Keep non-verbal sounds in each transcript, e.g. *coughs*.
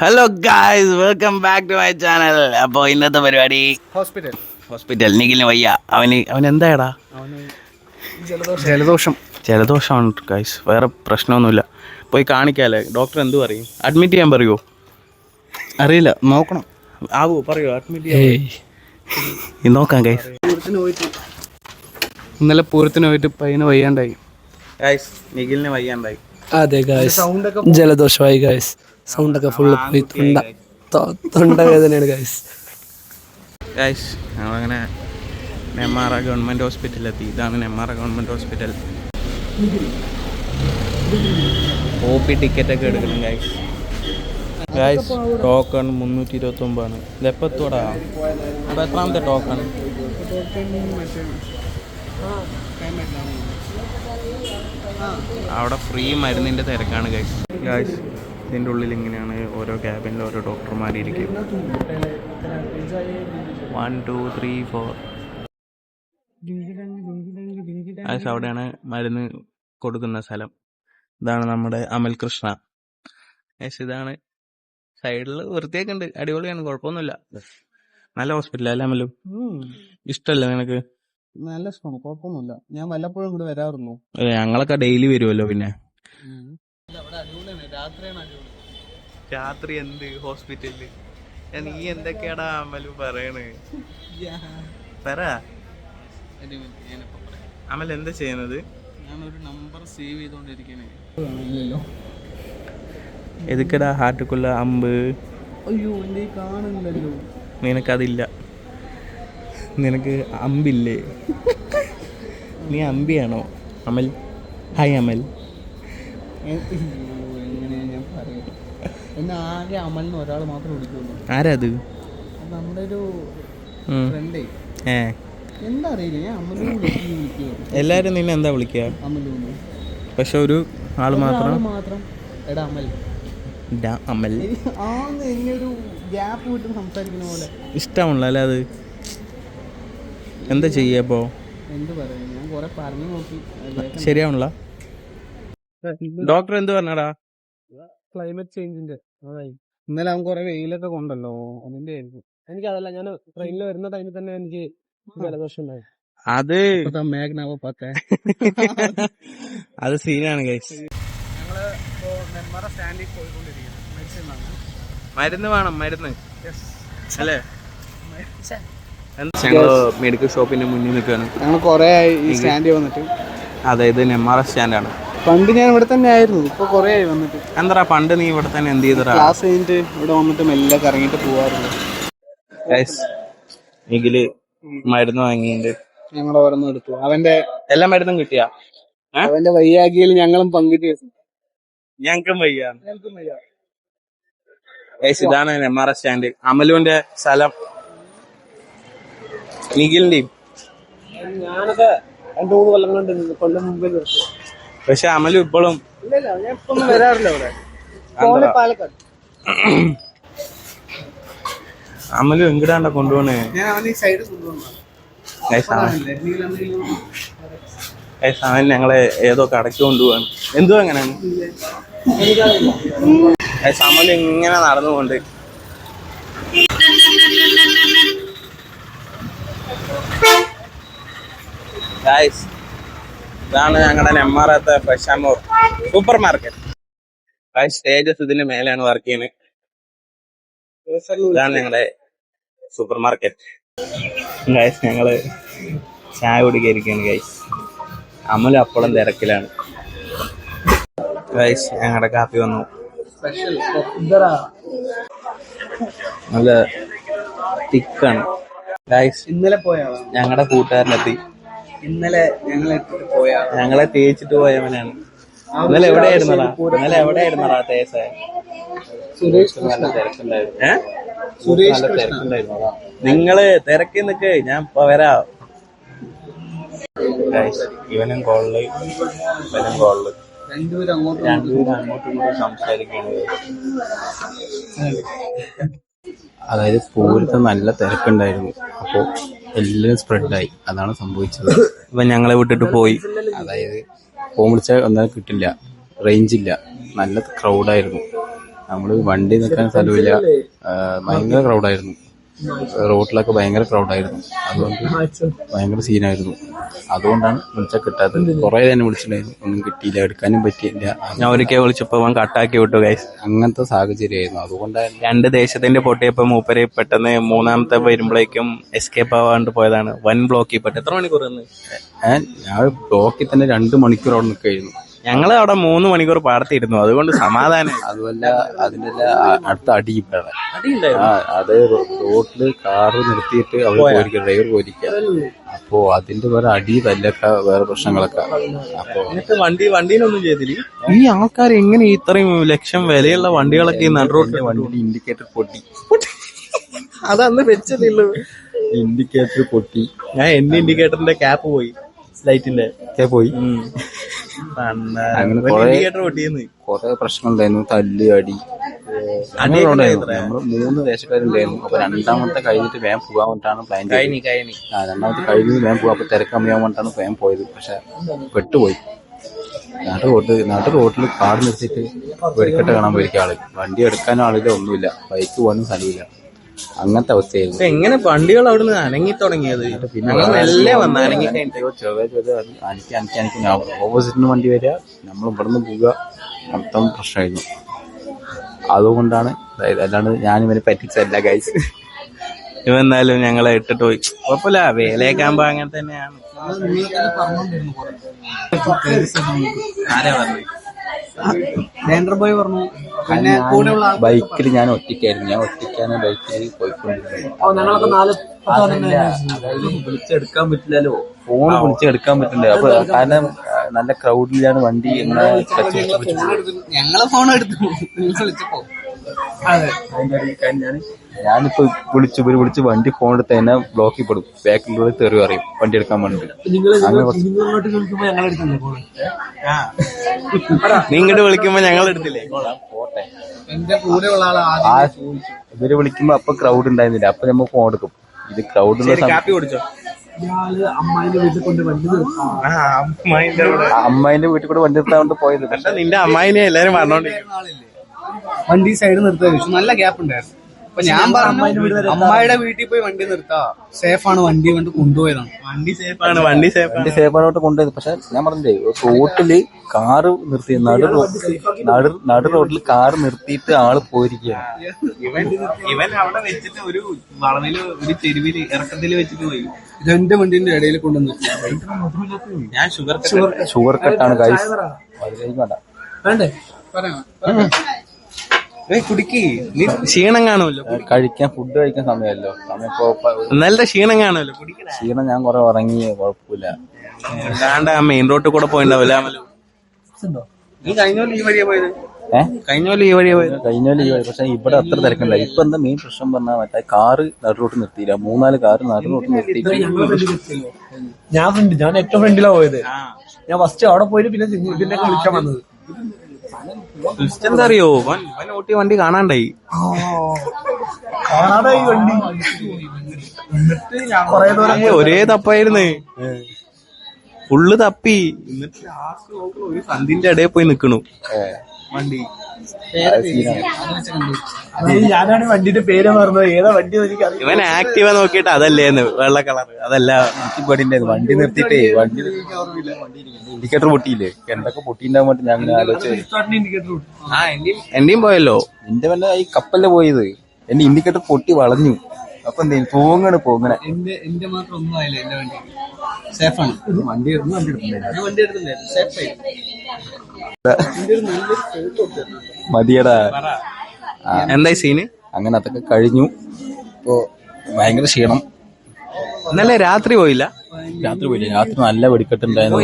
Hello guys welcome back to my channel അപ്പോൾ ഇന്നത്തെ പരിപാടി ഹോസ്പിറ്റൽ ഹോസ്പിറ്റൽ നിഖിലിന് വയ്യ. അവന് അവൻ എന്തായടാ? ജലദോഷം. ജലദോഷം. ജലദോഷമാണ് ഗായ്സ് വേറെ പ്രശ്നമൊന്നുമില്ല. പോയി കാണിക്കാല്ലേ? ഡോക്ടർ എന്തു പറയും? അഡ്മിറ്റ് ചെയ്യാൻ പറയുമോ അറിയില്ല. നോക്കണം. ആവോ പറയോ? അഡ്മിറ്റ് ചെയ്യാൻ നോക്കാം ഗൈസ് ഇന്നലെ പൂരത്തിന് പോയിട്ട് പയ്യന് വയ്യാണ്ടായി. ഗൈസ് നിഖിലിന് വയ്യാണ്ടായി. അതെ ഗായ്സ് ജലദോഷമായി ഗായ്സ് സൗണ്ട് ഒക്കെ ഫുള്ള് പോയി തൊണ്ട തൊണ്ട വേദനയാണ് ഗൈസ് ഗൈസ് ഞങ്ങളങ്ങനെ നെമ്മാറ ഗവൺമെന്റ് ഹോസ്പിറ്റലിലെത്തി. ഇതാണ് Nemmara government hospital. O P ടിക്കറ്റൊക്കെ എടുക്കണം ഗൈസ് ഗൈസ് ടോക്കൺ മുന്നൂറ്റി ഇരുപത്തൊമ്പതാണ് ഇത് എപ്പോൾ എത്തോടാ അപ്പോൾ എത്രാമത്തെ ടോക്കൺ അവിടെ ഫ്രീ മരുന്നിന്റെ തിരക്കാണ് ഗൈസ് ഗൈസ് ഇതിന്റെ ഉള്ളിൽ ഇങ്ങനെയാണ് ഓരോ ക്യാബിനിൽ ഓരോ ഡോക്ടർമാരിയിരിക്കും one two three four guys അവിടെയാണ് മരുന്ന് കൊടുക്കുന്ന സ്ഥലം. ഇതാണ് നമ്മുടെ അമൽ കൃഷ്ണ. ഗൈസ് ഇതാണ് സൈഡിൽ വൃത്തിയൊക്കെ ഉണ്ട്. അടിപൊളിയാണ് കുഴപ്പമൊന്നുമില്ല. നല്ല ഹോസ്പിറ്റൽ അല്ലേ അമലും? ഇഷ്ടല്ലേ നിനക്ക്? നല്ല ഇഷ്ടമാണ് കുഴപ്പമൊന്നുമില്ല. ഞാൻ വല്ലപ്പോഴും കൂടെ വരാറുന്നു ഞങ്ങളൊക്കെ ഡെയിലി വരുമല്ലോ പിന്നെ. രാത്രി എന്ത് ഹോസ്പിറ്റലിൽ? നീ എന്തൊക്കെയാടാ അമലു പറയണ്? പറ. അമൽ എന്താ ചെയ്യുന്നത് ഞാനൊരു നമ്പർ സേവ് ചെയ്തോണ്ടിരിക്കണേ എതുക്കടാ ഹാർട്ടുക്കുള്ള അമ്പ്? അയ്യോ എന്റെ ഈ കാണുന്നില്ലല്ലോ. നിനക്കതില്ല. നിനക്ക് അമ്പില്ലേ? നീ അമ്പിയാണോ? അമൽ. ഹായ് അമൽ. എന്നെ ആകെ അമലിന് ഒരാൾ മാത്രം വിളിക്കുള്ളൂ. ആരാ അത് നമ്മുടെ ഒരു ഫ്രണ്ടേ ഏ. എന്താ അറിയില്ല ഞാൻ എല്ലാരും നിന്നെ എന്താ വിളിക്കുക? അമലു പക്ഷെ ഒരു ആൾ മാത്രം. മാത്രം. എടാ അമൽ. ഡാ അമൽ. ആന്ന് എങ്ങനൊരു ഗ്യാപ്പ് വിട്ട് സംസാരിക്കുന്ന പോലെ. ഇഷ്ടമുള്ള അല്ലേ അത്? എന്താ ചെയ്യപ്പോ എന്ത് പറയാ ഞാൻ കൊറേ പറഞ്ഞു നോക്കി. ശരിയാവണല്ല. ഡോക്ടർ എന്ത് പറഞ്ഞടാ? ക്ലൈമറ്റ് ചേഞ്ചിന്റെ. അതായി ഇന്നലെ അവൻ കൊറേ വെയിലൊക്കെ കൊണ്ടല്ലോ അതിന്റെ ആയിരിക്കും. എനിക്ക് അതല്ല ഞാൻ ട്രെയിനിൽ വരുന്ന ടൈമിൽ തന്നെ എനിക്ക് ജലദോഷം ഉണ്ടായി. അത് ഇപ്പത്തെ മേഘനാവ പത്തേ അത് സീനാണ് ഗൈസ് ഞങ്ങൾ ഇപ്പോ നെന്മാറ സ്റ്റാൻഡിൽ പോയിക്കൊണ്ടിരിക്കുന്നു. മെഡിസിൻ മരുന്ന് വേണം മരുന്ന്. അല്ലേ? ഞങ്ങൾ മെഡിക്കൽ ഷോപ്പിന്റെ മുന്നിൽ നിൽക്കുകയാണ്. ഞങ്ങൾ കൊറേ ആയി ഈ സ്റ്റാൻഡിൽ വന്നിട്ട്. അതെ ഇത് നെമ്മാറ സ്റ്റാൻഡാണ് പണ്ട് ഞാൻ ഇവിടെ തന്നെ ആയിരുന്നു. ഇപ്പൊ കൊറേ ആയി വന്നിട്ട്. എന്താ പണ്ട് നീ ഇവിടെ തന്നെ എന്ത് ചെയ്തടാ? ക്ലാസ് കഴിഞ്ഞിട്ട് ഇവിടെ വന്നിട്ട് മെല്ലെ കറങ്ങിട്ട് പോവാറുണ്ട് എങ്കിൽ മരുന്ന് വാങ്ങിയിട്ടുണ്ട് ഞങ്ങൾ ഓരോന്നും എടുത്തു. അവന്റെ എല്ലാ മരുന്നും കിട്ടിയാ? അവന്റെ വയ്യാകിയിൽ ഞങ്ങളും പങ്കിട്ട്. ഞങ്ങൾക്കും വയ്യ. ഗൈസ് ഇതാണ് എസ് സ്റ്റാൻഡ് അമലുവിന്റെ സ്ഥലം. നിഖിലിന്റെയും. ഞാനത് രണ്ടു മൂന്ന് കൊല്ലം കൊണ്ട് കൊല്ലം മുമ്പിൽ നിർത്തി. പക്ഷെ അമലും ഇപ്പോഴും അമലും ഞാൻ ഇപ്പൊ ഒന്നും വരാറില്ല ഇവിടെ. എന്താ? പാലക്കാട്. അമലു എങ്കിടാണ്ട കൊണ്ടുപോണേ? ഞാൻ അവനെ ഈ സൈഡ് കൊണ്ടുവന്നു ഗൈസ് അവൻ ഗൈസ് അവൻ ഞങ്ങളെ ഏതോ കടയ്ക്ക് കൊണ്ടുപോവാണ്. എന്തോ എങ്ങനെയാണ്? ഗൈസ് ഇങ്ങനെ ഇങ്ങനെ നടന്നുകൊണ്ട്. ഗൈസ് ഇതാണ് ഞങ്ങളുടെ നെമ്മാറത്തെ പ്രശാമൂർ സൂപ്പർ മാർക്കറ്റ്. സ്റ്റേജസ് ഇതിന്റെ മേലെയാണ് വർക്ക് ചെയ്യുന്നത് ഇതാണ് ഞങ്ങളുടെ സൂപ്പർ മാർക്കറ്റ്. ഗൈസ് ഞങ്ങൾ ചായ കുടിക്കായിരിക്കാണ് ഗൈസ് അമല അപ്പോഴും തിരക്കിലാണ്. ഗൈസ് ഞങ്ങളുടെ കാപ്പി വന്നു. നല്ല തിക്കാണ്. ഗൈസ് ഇന്നലെ പോയ? ഞങ്ങളുടെ കൂട്ടുകാരനെത്തി. ഇന്നലെ ഞങ്ങൾ ഞങ്ങളെ തേച്ചിട്ട് പോയവനാണ് ഇന്നലെ എവിടെയായിരുന്നടാ? ഇന്നലെ എവിടെയായിരുന്നടാ തേച്ച? സുരേഷ് നല്ല തിരക്കുണ്ടായിരുന്നു. നിങ്ങൾ തിരക്കി നിക്ക്. ഞാൻ ഇപ്പൊ വരാം. Guys, ഇവനും കോളിൽ ഇവനും കോളിൽ. രണ്ടുപേരും അങ്ങോട്ടും അങ്ങോട്ടും സംസാരിക്കുകയാണ് അതായത് പൂരത്തെ നല്ല തിരക്കുണ്ടായിരുന്നു. അപ്പോ എല്ലാം സ്പ്രെഡായി അതാണ് സംഭവിച്ചത്. അപ്പൊ ഞങ്ങളെ വിട്ടിട്ട് പോയി. അതായത് ഫോൺ വിളിച്ചാൽ ഒന്നും കിട്ടില്ല. റേഞ്ച് ഇല്ല. നല്ല ക്രൗഡായിരുന്നു നമ്മൾ വണ്ടി നിൽക്കാൻ സ്ഥലമില്ല. ഭയങ്കര ക്രൗഡായിരുന്നു റോഡിലൊക്കെ ഭയങ്കര ക്രൗഡായിരുന്നു അതുകൊണ്ട് ഭയങ്കര സീനായിരുന്നു അതുകൊണ്ടാണ് വിളിച്ചാൽ കിട്ടാത്തത്. കുറേ തന്നെ വിളിച്ചിട്ടുണ്ടായിരുന്നു. ഒന്നും കിട്ടിയില്ല എടുക്കാനും പറ്റിയില്ല. ഞാൻ ഒരിക്കൽ വിളിച്ചപ്പോൾ അവൻ കട്ടാക്കി വിട്ടു ഗൈസ് അങ്ങനത്തെ സാഹചര്യമായിരുന്നു. അതുകൊണ്ടാണ് രണ്ട് ദേശത്തിന്റെ പൊട്ടിയപ്പോൾ മൂപ്പരെ പെട്ടെന്ന് മൂന്നാമത്തെ വരുമ്പോഴേക്കും എസ്കേപ്പ് ആവാണ്ട് പോയതാണ്. വൻ ബ്ലോക്കിൽ പെട്ട്. എത്ര മണിക്കൂർ ഞാൻ ബ്ലോക്കിൽ തന്നെ രണ്ട് മണിക്കൂർ അവിടെ നിൽക്കുകയായിരുന്നു. ഞങ്ങൾ അവിടെ മൂന്ന് മണിക്കൂർ പാടത്തിരുന്നു അതുകൊണ്ട് സമാധാനം. അതുമല്ല അതിന്റെ അടുത്ത അടി അത് റോഡിൽ കാറ് നിർത്തിയിട്ട് അവർ പോയിരിക്കുക ഡ്രൈവർ പോയിരിക്കുക അപ്പോ അതിന്റെ വേറെ അടി തല്ലൊക്കെ വേറെ പ്രശ്നങ്ങളൊക്കെ. അപ്പോ വണ്ടി വണ്ടിയിലൊന്നും ചെയ്തില്ല? ഈ ആൾക്കാർ എങ്ങനെ ഇത്രയും ലക്ഷം വിലയുള്ള വണ്ടികളൊക്കെ ഈ റോഡിൽ വണ്ടി വണ്ടിയിൽ ഇൻഡിക്കേറ്റർ പൊട്ടി. അതന്ന് വെച്ചതില്ലു ഇൻഡിക്കേറ്റർ പൊട്ടി. ഞാൻ എന്റെ ഇൻഡിക്കേറ്ററിന്റെ ക്യാപ്പ് പോയി ലൈറ്റിന്റെ ക്യാപ്പ് പോയി? അങ്ങനെ കുറെ പ്രശ്നങ്ങളുണ്ടായിരുന്നു. തല്ല് അടി നമ്മൾ മൂന്ന് ദേശക്കാരുണ്ടായിരുന്നു. അപ്പൊ രണ്ടാമത്തെ കഴിഞ്ഞിട്ട് വേഗം പോകാൻ വേണ്ടിട്ടാണ് പ്ലാൻ ചെയ്തത്. ആ രണ്ടാമത്തെ കഴിഞ്ഞ് വേഗം പോകാൻ അപ്പൊ തിരക്കമ്മയാൻ വേണ്ടിട്ടാണ് വേഗം പോയത്. പക്ഷെ പെട്ടുപോയി. നാട്ടു റോട്ട് നാട്ടു റോഡിൽ കാട് നിർത്തിയിട്ട് വെടിക്കെട്ട് കാണാൻ പോയിരിക്കും ആൾ. വണ്ടി എടുക്കാനും ആളില്ല ഒന്നുമില്ല. ബൈക്ക് പോകാനും സ്ഥലമില്ല. അങ്ങനത്തെ അവസ്ഥയായിരുന്നു. എങ്ങനെ വണ്ടികൾ അവിടെ നിന്ന് അനങ്ങി തുടങ്ങിയത്? ഞങ്ങൾ മെല്ലെ വന്ന് അനങ്ങി കഴിഞ്ഞിട്ട് അയ്യോ, ചെറുതായി ചെറുതായി അനിക്ക് അനിക്ക് അനിക്ക്. ഓപ്പോസിറ്റിന് വണ്ടി വരിക. നമ്മൾ ഇവിടുന്ന് പോവുക. മൊത്തം പ്രശ്നമായിരുന്നു. അതുകൊണ്ടാണ് അതാണ് അല്ലാണ്ട് ഞാൻ ഇവനെ പറ്റിച്ചല്ല ഗൈസ് ഇവ എന്തായാലും ഞങ്ങളെ ഇട്ടിട്ട് പോയി. കുഴപ്പമില്ല. വേലയൊക്കെ അങ്ങനെ തന്നെയാണ്. ആരാ പറഞ്ഞു ഡേൻഡർ ബോയ് പറഞ്ഞു. പിന്നെ കൂടെയുള്ള ആൾ ബൈക്കിൽ ഞാൻ ഒറ്റയ്ക്കായിരുന്നു. ഞാൻ ഒറ്റയ്ക്കാണ് ബൈക്കിൽ പോയിക്കൊണ്ടിരുന്നത്. ഞങ്ങളൊക്കെ നാല് അതായത് വിളിച്ചെടുക്കാൻ പറ്റില്ലല്ലോ. ഫോൺ വിളിച്ചെടുക്കാൻ പറ്റില്ല. അപ്പൊ കാരണം നല്ല ക്രൗഡിലാണ് വണ്ടി വെച്ച് ഞങ്ങളെ ഫോൺ എടുത്തു. വിളിച്ചപ്പോ. അതെ. അതിന്റെ ഇടയിൽ ഞാനിപ്പോ വിളിച്ചു ഇവർ വിളിച്ച് വണ്ടി ഫോൺ എടുത്ത് തന്നെ ബ്ലോക്കിൽ പെടും ബാക്കിലൂടെ തെറി അറിയും വണ്ടി എടുക്കാൻ വേണ്ടിട്ട്. നിങ്ങളുടെ വിളിക്കുമ്പോ ഞങ്ങൾ എടുത്തില്ലേ? പോട്ടെ. എന്റെ കൂടെയുള്ള ആൾ ആദ്യം ആ ഇവർ വിളിക്കുമ്പോ അപ്പൊ ക്രൗഡ് ഉണ്ടായിരുന്നില്ല. അപ്പൊ നമ്മ ഫോൺ എടുക്കും. ഇത് ക്രൗഡ് അമ്മായിന്റെ വീട്ടിൽ കൊണ്ട് വണ്ടി അമ്മായിന്റെ കൂടെ വീട്ടിൽ കൂടെ വണ്ടി നിർത്താൻ പോയത്. നിന്റെ അമ്മായിനെ എല്ലാരും പറഞ്ഞോണ്ടിരിക്കും. ആളില്ലേ? വണ്ടി സൈഡ് നിർത്താൻ ചോദിച്ചു. നല്ല ഗ്യാപ്പ് ഉണ്ടായിരുന്നു. അപ്പൊ ഞാൻ പറഞ്ഞു അമ്മായിയുടെ വീട്ടിൽ പോയി വണ്ടി നിർത്താ. സേഫ് ആണ് വണ്ടി കൊണ്ട് കൊണ്ടുപോയതാണ്. വണ്ടി സേഫ് ആണ് വണ്ടി സേഫ് വണ്ടി സേഫ് സേഫായിട്ട് കൊണ്ടുപോയത്. പക്ഷെ ഞാൻ പറഞ്ഞില്ലേ റോട്ടിൽ കാറ് നിർത്തി നടു റോഡ് നടു നടു റോഡിൽ കാറ് നിർത്തിയിട്ട് ആൾ പോയിരിക്കുകയാണ്. ഇവൻ ഇവൻ അവിടെ വെച്ചിട്ട് ഒരു വളവിൽ ഒരു ചെരുവിൽ ഇറക്കത്തിൽ വെച്ചിട്ട് പോയി. ഇത് എന്റെ വണ്ടിന്റെ ഇടയിൽ കൊണ്ടുവന്നു ഞാൻ ഷുഗർ ഷുഗർ കട്ടാണ് വേണ്ട. വേണ്ടേ? പറയാം കുടിക്ക്. നീ ക്ഷീണം കാണുമല്ലോ കഴിക്കാൻ ഫുഡ് കഴിക്കാൻ സമയമല്ലോ. സമയം നല്ല ക്ഷീണം കാണുമല്ലോ കുടിക്കണ. ക്ഷീണം ഞാൻ കുറെ ഉറങ്ങി കുഴപ്പമില്ല. അല്ലാണ്ട് ആ മെയിൻ റോഡിൽ കൂടെ പോയിണ്ടാവില്ല നീ കഴിഞ്ഞോലും ഈ വഴിയാ പോയത്? ഏഹ് കഴിഞ്ഞോലും ഈ വഴിയാ പോയത്? കഴിഞ്ഞോലും ഈ വഴി. പക്ഷെ ഇവിടെ അത്ര തിരക്കണ്ട ഇപ്പൊ എന്താ മെയിൻ പ്രശ്നം പറഞ്ഞാൽ മറ്റേ കാറ് നടു റോട്ട് നിർത്തിയില്ല. മൂന്നാൽ കാറ് നടു റോട്ട് നിർത്തിയിട്ട് ഞാൻ ഫ്രണ്ട് ഞാൻ ഏറ്റവും ഫ്രണ്ടിലാ പോയത്. ഞാൻ ഫസ്റ്റ് അവിടെ പോയിട്ട് പിന്നെ വിളിക്കാൻ വന്നത്. എന്താ അറിയോ വൻ വൻ ഓട്ടിയ വണ്ടി കാണാണ്ടായി. ഈ വണ്ടി. കൊറേ ദൂരം ഒരേ തപ്പായിരുന്നു. ഫുള്ള് തപ്പി. എന്നിട്ട് ലാസ്റ്റ് ഒരു സന്ധിന്റെ ഇടയിൽ പോയി നിക്കണു. വണ്ടി. ഞാനാണ് വണ്ടിന്റെ പേര് പറഞ്ഞത്. ഏതാ വണ്ടി എനിക്ക് ഇവൻ ആക്റ്റീവ നോക്കിയിട്ട് അതല്ലേന്ന് വെള്ള കളർ അതല്ല പടിന്റെ വണ്ടി നിർത്തിയിട്ടേ വണ്ടി ഇൻഡിക്കേറ്റർ പൊട്ടിയില്ലേ? എന്തൊക്കെ പൊട്ടിണ്ടാവാൻ വേണ്ടി ഞാൻ ആലോചിച്ചു ആ എന്റെയും പോയല്ലോ. എന്റെ വല്ല ഈ കപ്പല്ലേ പോയത്? എന്റെ ഇൻഡിക്കേറ്റർ പൊട്ടി വളഞ്ഞു. അപ്പൊ എന്തേ പോങ്ങണ് പോങ്ങണ. എന്റെ എന്റെ മാത്രം ഒന്നും ആയില്ല എന്റെ വണ്ടി. സേഫാണ് വണ്ടി എടുത്ത് വണ്ടി ഞാൻ വണ്ടി സേഫായി മതിയടാ. എന്തായി സീന് അങ്ങനെ അതൊക്കെ കഴിഞ്ഞു. ഇപ്പോ ഭയങ്കര ക്ഷീണം. ഇന്നലെ രാത്രി പോയില്ല? രാത്രി പോയില്ല. രാത്രി നല്ല വെടിക്കെട്ടുണ്ടായിരുന്നു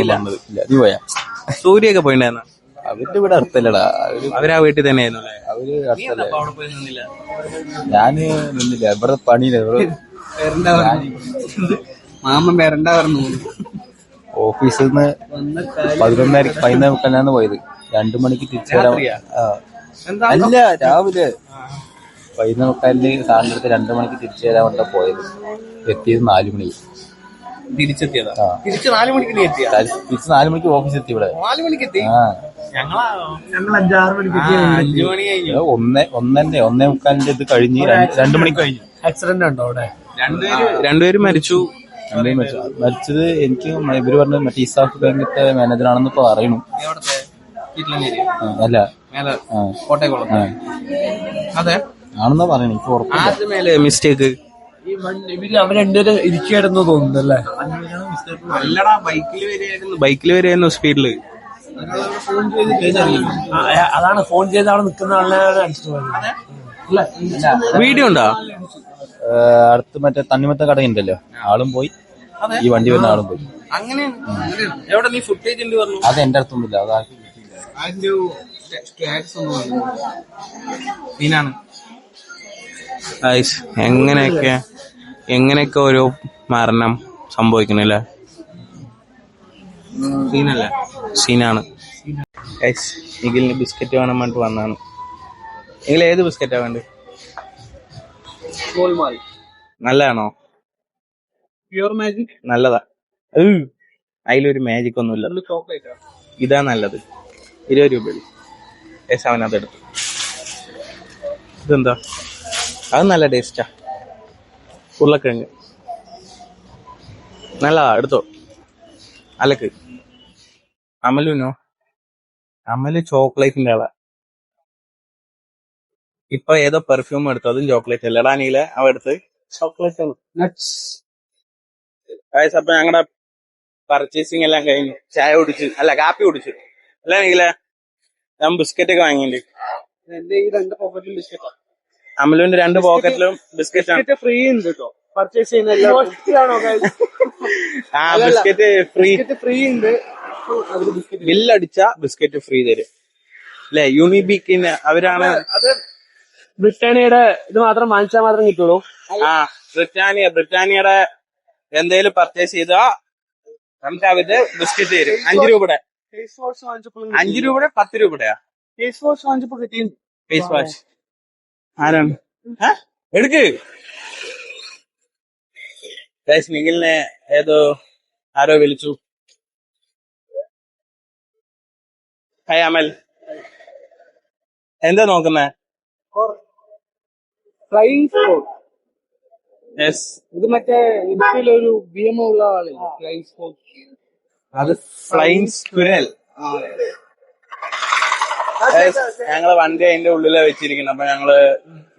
നീ പോയാ? സൂര്യൊക്കെ പോയിണ്ടായിരുന്നു? അവരുടെ ഇവിടെ അടുത്തല്ലടാ. അവർ വീട്ടിൽ തന്നെയായിരുന്നു അവർ അടുത്തല്ലേ? ഞാൻ നിന്നില്ല. ഇവിടെ പണിയില്ല മാമൻ പേരണ്ടാ പറഞ്ഞു? ഓഫീസിൽ നിന്ന് പതിനൊന്നര പതിനൊന്നര മുക്കാലാണ് പോയത്. രണ്ടു മണിക്ക് തിരിച്ചു വരാൻ. അല്ല രാവിലെ. പതിനൊന്നര മുക്കാലിന് സാറിന്റെ അടുത്ത് രണ്ടു മണിക്ക് തിരിച്ചു വരാൻ വേണ്ട പോയത്. എത്തിയത് നാലു മണി. തിരിച്ചെത്തിയതാ? തിരിച്ച് നാല് മണിക്ക് നീ എത്തിയ? തിരിച്ച് നാലു മണിക്ക് ഓഫീസ് എത്തി ഇവിടെ. നാല് മണിക്ക് എത്തി? മണിക്ക് ഒന്നേ ഒന്നെ ഒന്നേ മുക്കാലിന്റെ ഇത് കഴിഞ്ഞ് രണ്ടു രണ്ട് മണിക്ക് കഴിഞ്ഞു. ആക്സിഡന്റ് ഉണ്ടോ അവിടെ? രണ്ടുപേര് രണ്ടുപേരും മരിച്ചു. രണ്ടുപേരും മരിച്ചു. മരിച്ചത് എനിക്ക് ഇവർ പറഞ്ഞ മറ്റേ ഇസാഫ് ബാങ്കിന്റെ മാനേജറാണെന്ന് ഇപ്പൊ അറിയണു അല്ല. അതെ. ആണെന്നാ പറയണേ ഇപ്പൊ ഉറപ്പില്ല. മിസ്റ്റേക്ക് ഈ വരെയായിരുന്നു ഇവർ അവർ രണ്ടുപേരും ഇരിക്കുകയായിരുന്നു തോന്നുന്നു അല്ലടാ ബൈക്കിൽ വരികയായിരുന്നു. ബൈക്കിൽ വരികയായിരുന്നു സ്പീഡിൽ അതാണ് ഫോൺ ചെയ്ത് അവിടെ നിൽക്കുന്ന ആളിനെ പോയത്. വീഡിയോ ഉണ്ടോ? അടുത്ത് മറ്റേ തണ്ണിമത്ത കടയുണ്ടല്ലോ. ആളും പോയി. ഈ വണ്ടി വന്ന ആളും പോയി. അങ്ങനെയാണ് എവിടെ നീ ഫുട്ടേജ് ഉണ്ട് പറഞ്ഞു? അത് എന്റെ അടുത്തൊന്നുമില്ല അത് ആർക്കും കിട്ടിയില്ല. അതിന്റെ സ്റ്റാറ്റസ് ഒന്നും സീനാണ് എങ്ങനെയൊക്കെ എങ്ങനെയൊക്കെ ഓരോ മരണം സംഭവിക്കണല്ലേ സീനല്ല? സീനാണ്. ഗൈസ് നിഖിലിന് ബിസ്ക്കറ്റ് വേണം പറഞ്ഞിട്ട് വന്നാണ് നിങ്ങൾ ഏത് ബിസ്ക്കറ്റാ വേണ്ടത്? നല്ലതാണോ? പ്യുവർ മാജിക് നല്ലതാ. അതിലൊരു മാജിക് ഒന്നുമില്ല. ചോക്ലേറ്റ് ഇതാ നല്ലത്. ഇരുപത് രൂപ യെസ് അവനത് അതെടുത്തു ഇതെന്താ? അത് നല്ല ടേസ്റ്റാ ഉരുളക്കിഴങ്ങ്. നല്ലതാ എടുത്തോ. അലക്ക്. അമലുനോ? അമൽ ചോക്ലേറ്റിന്റെ ആളാ. ഇപ്പൊ ഏതോ പെർഫ്യൂം എടുത്തു? അതും ചോക്ലേറ്റ് അല്ലടാ നീല അവ എടുത്ത്. ചോക്ലേറ്റ് ആണ്. നട്ട്സ് ഗൈസ് അപ്പൊ ഞങ്ങളുടെ പർച്ചേസിങ് എല്ലാം കഴിഞ്ഞു. ചായ കുടിച്ചു അല്ല കാപ്പി കുടിച്ചു. അല്ലെങ്കിൽ ഞാൻ ബിസ്ക്കറ്റ് ഒക്കെ വാങ്ങിയിട്ടുണ്ട്. എന്റെ ഈ രണ്ട് പോക്കറ്റിലും ബിസ്ക്കറ്റ്. അമലുവിന്റെ രണ്ട് പോക്കറ്റിലും ബിസ്ക്കറ്റ് ആണ് ഫ്രീ ഉണ്ട് കേട്ടോ. പർച്ചേസ് ചെയ്യുന്ന എല്ലാവർക്കും *laughs* ആ ബിസ്ക്കറ്റ് ഫ്രീ ബിസ്ക്കറ്റ് ഫ്രീ ഉണ്ട്. ബില്ലടിച്ച ബിസ്ക്കറ്റ് ഫ്രീ തരും. അല്ലെ യൂണിബിക്കിന് അവരാണ് അത് ബ്രിട്ടാനിയുടെ ഇത് മാത്രം വാങ്ങിച്ചാൽ മാത്രം കിട്ടുള്ളൂ. ആ ബ്രിട്ടാനിയ ബ്രിട്ടാനിയയുടെ എന്തേലും പർച്ചേസ് ചെയ്താ നമുക്ക് അവർ ബിസ്ക്കറ്റ് തരും. അഞ്ചു രൂപയുടെ. ഫേസ് വാഷ് വാങ്ങിച്ചപ്പോൾ അഞ്ചു രൂപയുടെ പത്ത് രൂപയുടെയാ? ഫേസ് വാഷ് വാങ്ങിച്ചപ്പോൾ കിട്ടി ഫേസ് വാഷ് ആരാണ്? എടുക്ക്. നിഖിലിനെ ഏതോ ആരോ വിളിച്ചു. ഹായ് അമൽ എന്താ നോക്കുന്നേ? സ്പോട്ട് യെസ് ഇത് മറ്റേ ഇടുക്കിയിലൊരു ബി എം ഉള്ള ആളില്ല അത് ഫ്ലൈങ് ഞങ്ങൾ വണ്ടി അതിന്റെ ഉള്ളിലാ വെച്ചിരിക്കുന്നത്. അപ്പൊ ഞങ്ങൾ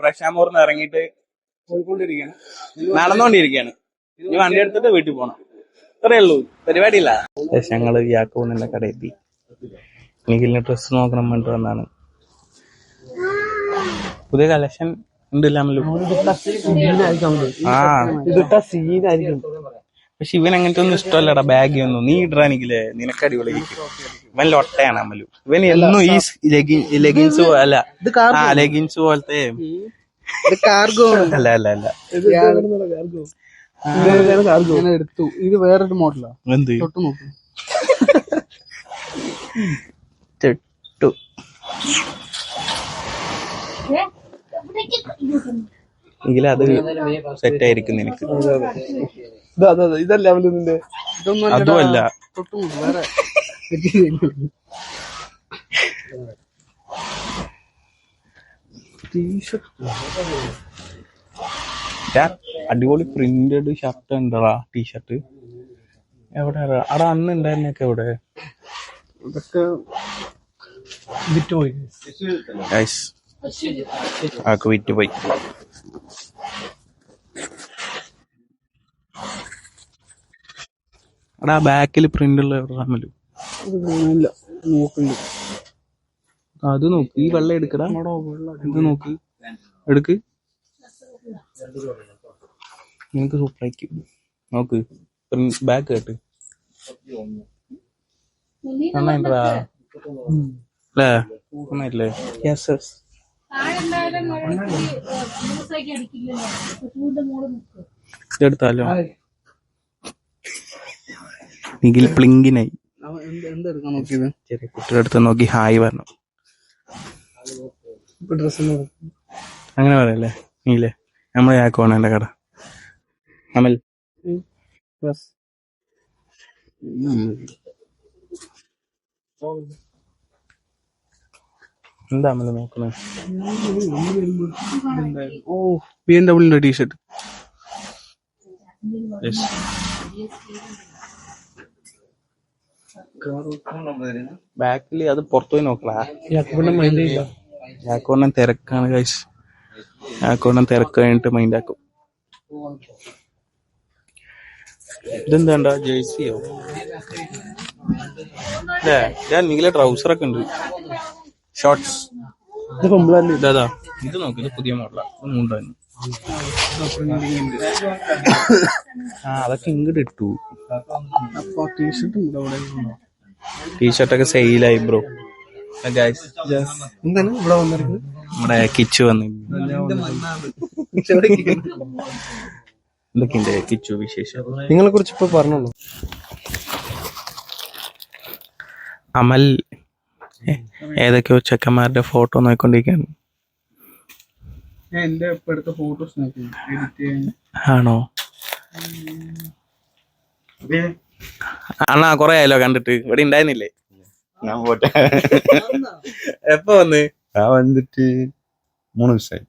പ്രശാമൂർന്ന് ഇറങ്ങിയിട്ട് പോയിക്കൊണ്ടിരിക്കുകയാണ്. നടന്നുകൊണ്ടിരിക്കുകയാണ് ഈ വണ്ടി എടുത്തിട്ട് വീട്ടിൽ പോണം. ഇത്രേ ഉള്ളൂ. പരിപാടിയില്ല. ഞങ്ങൾ യാക്കോണിന്റെ കടയെത്തി നിഖിലിന്റെ നിഖിലിന് ഡ്രസ് നോക്കണം വേണ്ടി വന്നാണ്. പുതിയ കളക്ഷൻ സീനായിരിക്കും പക്ഷെ ഇവൻ അങ്ങനത്തെ ഒന്നും ഇഷ്ടമല്ലടാ ബാഗ് ഒന്നും. നീ ഇടാണെങ്കിലേ നിനക്ക് അടിപൊളിയായിരിക്കും. ഇവൻ ലൊട്ടയാണ് അമലു. ഇവൻ എന്നും ഈ ലെഗിൻസ് അല്ല. ആ ലെഗിൻസ് പോലത്തെ. ഇത് കാർഗോ അല്ല അല്ല അല്ല. ഞാൻ എടുത്തു. ഇത് വേറൊരു മോഡലാ എന്ത്? തൊട്ട് നോക്കൂ. ചെട്ടു എങ്കിൽ അത് സെറ്റ് ആയിരിക്കും നിനക്ക് ഇതല്ല അവന്റെ അതുമല്ല അടിപൊളി പ്രിന്റഡ് ഷർട്ട് ഉണ്ടടാ ടീഷർട്ട് എവിടെ? അവിടെ അന്ന് ഉണ്ടായിരുന്നൊക്കെ എവിടെ? ഇതൊക്കെ വിറ്റുപോയി ഗൈസ് ആക്ക് വിറ്റ് പോയി. എടാ ബാക്കിൽ പ്രിന്റ് ഉള്ള റാമലു ഇല്ല അത് നോക്ക്. ഈ വെള്ളം എടുക്കടാ. ഇത് നോക്ക്. എടുക്ക്. നിനക്ക് സൂപ്പറായിരിക്കും നോക്ക്. ബാക്ക് കേട്ട്. നന്നായിട്ടാ അല്ലേ? നന്നായിട്ടില്ലേ? യെസ് യെസ് ഇതെടുത്താലോ? നിഖിൽ പ്ലിങ്കിനായി എന്തെടുക്കാൻ നോക്കിയത്? ചെറിയ കുട്ടിയുടെ അടുത്ത് നോക്കി ഹായ് പറഞ്ഞു. അങ്ങനെ പറയല്ലേ നീലേ? നമ്മളെ ആക്കുവാണ് എന്റെ കട. അമൽ. എന്താ നോക്കുന്നത് ഓ ബി എം ഡബ്ല്യൂന്റെ ടീഷർട്ട് ബാക്കിൽ അത് പുറത്തു പോയി നോക്കണ. യാക്കോബിന്റെ മൈൻഡ് തിരക്കാണ് കൈസ് യാക്കോണ്ണൻ തിരക്ക് കഴിഞ്ഞിട്ട് മൈൻഡ് ആക്കും. ഇതെന്താണ്ടാ ജേഴ്സിയോ അല്ലേ ഞാൻ നീല ട്രൗസറൊക്കെ ഉണ്ട്. ഷോർട്സ് ഇത് ഇതാ ഇത്. നോക്ക് ഇത് പുതിയ മോഡലാണ് മുണ്ടായിരുന്നു *coughs* ആ അതൊക്കെ ഇങ്ങോട്ട് ഇട്ടു. ടീഷർട്ടൊക്കെ സെയിലായി ബ്രോ എന്താണ് ഇവിടെ വന്നിരിക്കുന്നത്? നമ്മുടെ കിച്ചു വന്നു. എന്തൊക്കെയുണ്ട് കിച്ചു വിശേഷം? നിങ്ങളെ കുറിച്ച് ഇപ്പൊ പറഞ്ഞോളൂ. അമൽ ഏതൊക്കെയോ ചെക്കന്മാരുടെ ഫോട്ടോ നോക്കിക്കൊണ്ടിരിക്കുകയാണ്. എന്റെ ഫോട്ടോസ് ആണോ? അണ്ണാ കൊറേ ആയല്ലോ കണ്ടിട്ട്. ഇവിടെ ഉണ്ടായിരുന്നില്ലേ? ഞാൻ പോട്ടെ. എപ്പോ വന്ന്? ഞാൻ വന്നിട്ട് മൂന്ന് ദിവസമായി.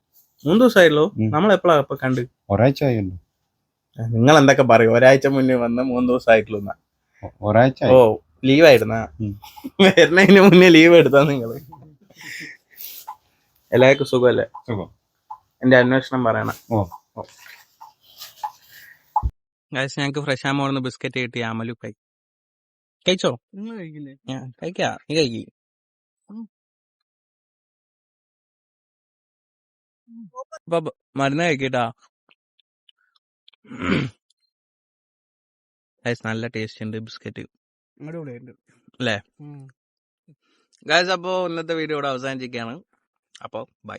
മൂന്ന് ദിവസമായല്ലോ. നമ്മൾ എപ്പോഴാ ഇപ്പൊ കണ്ട്? ഒരാഴ്ച ആയല്ലോ നിങ്ങൾ എന്തൊക്കെ പറയും? ഒരാഴ്ച മുന്നേ വന്ന് മൂന്ന് ദിവസമായിട്ടുള്ള. ഒരാഴ്ച ഓ ലീവ് ആയിരുന്ന. വരുന്നതിന് മുന്നേ ലീവ് എടുത്താ നിങ്ങൾ. എല്ലാവർക്കും സുഖമല്ലേ സുഖം. എന്റെ അന്വേഷണം പറയണം. ഗൈസ് ഞങ്ങക്ക് ഫ്രഷ് ആമോർന്ന് ബിസ്ക്കറ്റ് കിട്ടി ആമലു കൈ കഴിച്ചോ? കഴിക്കാ. നീ അപ്പൊ മരുന്ന് കഴിക്കട്ടാ *clears throat* നല്ല ടേസ്റ്റ് ഉണ്ട് ബിസ്ക്കറ്റ് അല്ലേ? ഗായസ് അപ്പോ ഇന്നത്തെ വീഡിയോ ഇവിടെ അവസാനിച്ചിരിക്കുകയാണ്. അപ്പോ ബൈ.